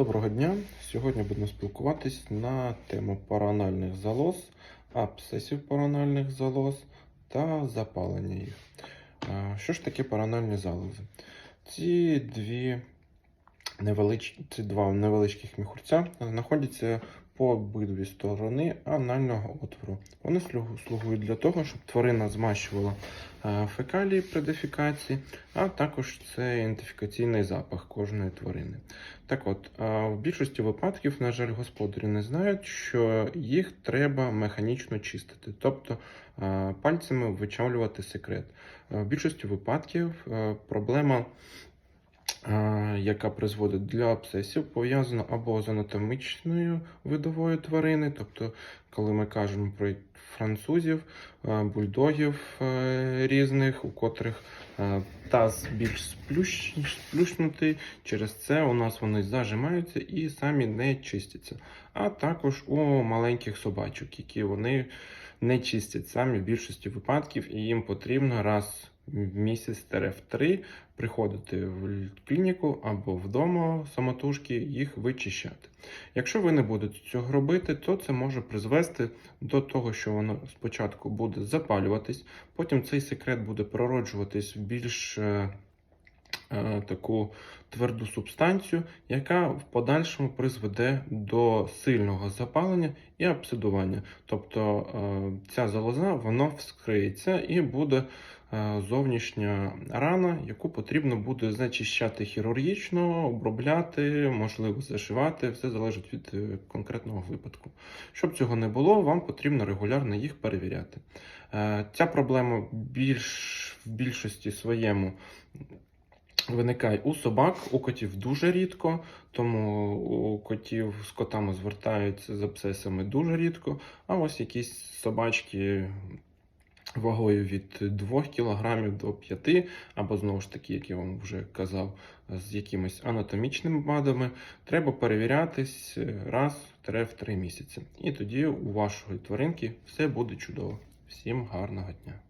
Доброго дня! Сьогодні будемо спілкуватись на тему паранальних залоз, абсцесів паранальних залоз та запалення їх. Що ж таке паранальні залози? Ці дві невелич... ці два невеличких міхурця знаходяться по обидві сторони анального отвору. Вони слугують для того, щоб тварина змащувала е, фекалії при дефікації, а також це ідентифікаційний запах кожної тварини. Так от, в більшості випадків, на жаль, господарі не знають, що їх треба механічно чистити, тобто е, пальцями вичавлювати секрет. Е, В більшості випадків е, проблема, е, яка призводить для абсцесів, пов'язана або з анатомічною видовою тварини, тобто, коли ми кажемо про французів, е, бульдогів е, різних, у котрих е, таз більш сплющ- сплющнутий, через це у нас вони зажимаються і самі не чистяться. А також у маленьких собачок, які вони не чистять самі в більшості випадків, і їм потрібно раз місяць в три приходити в клініку або вдома самотужки їх вичищати. Якщо ви не будете цього робити, то це може призвести до того, що воно спочатку буде запалюватись, потім цей секрет буде пророджуватись більш е, таку тверду субстанцію, яка в подальшому призведе до сильного запалення і обсидування. Тобто е, ця залоза воно вскриється і буде е, зовнішня рана, яку потрібно буде зачищати хірургічно, обробляти, можливо, зашивати. Все залежить від е, конкретного випадку. Щоб цього не було, вам потрібно регулярно їх перевіряти. Е, Ця проблема більш в більшості своєму виникає у собак, у котів дуже рідко, тому у котів з котами звертаються з абсцесами дуже рідко. А ось якісь собачки вагою від 2 кг до 5, або знову ж таки, як я вам вже казав, з якимись анатомічними вадами, треба перевірятись раз в 3 місяці. І тоді у вашої тваринки все буде чудово. Всім гарного дня!